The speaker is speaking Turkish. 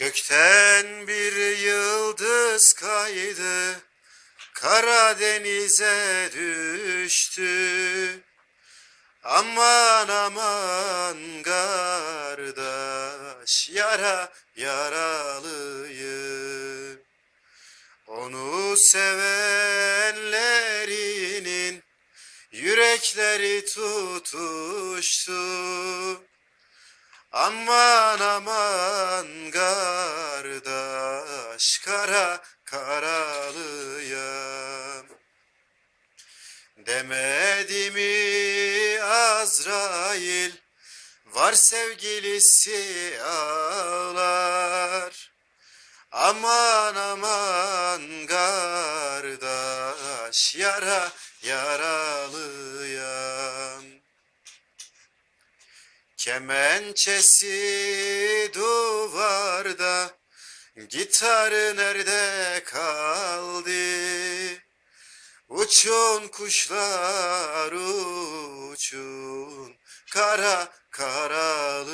Gökten bir yıldız kaydı, Karadeniz'e düştü. Aman aman kardeş, yara yaralıyım. Onu sevenlerinin yürekleri tutuştu. Aman aman kara karalıyam. Demedi mi Azrail var sevgilisi ağlar. Aman aman kardeş yara yaralıyam. Kemençesi duvarda, gitarı nerede kaldı? Uçun kuşlar uçun, kara karalıyım.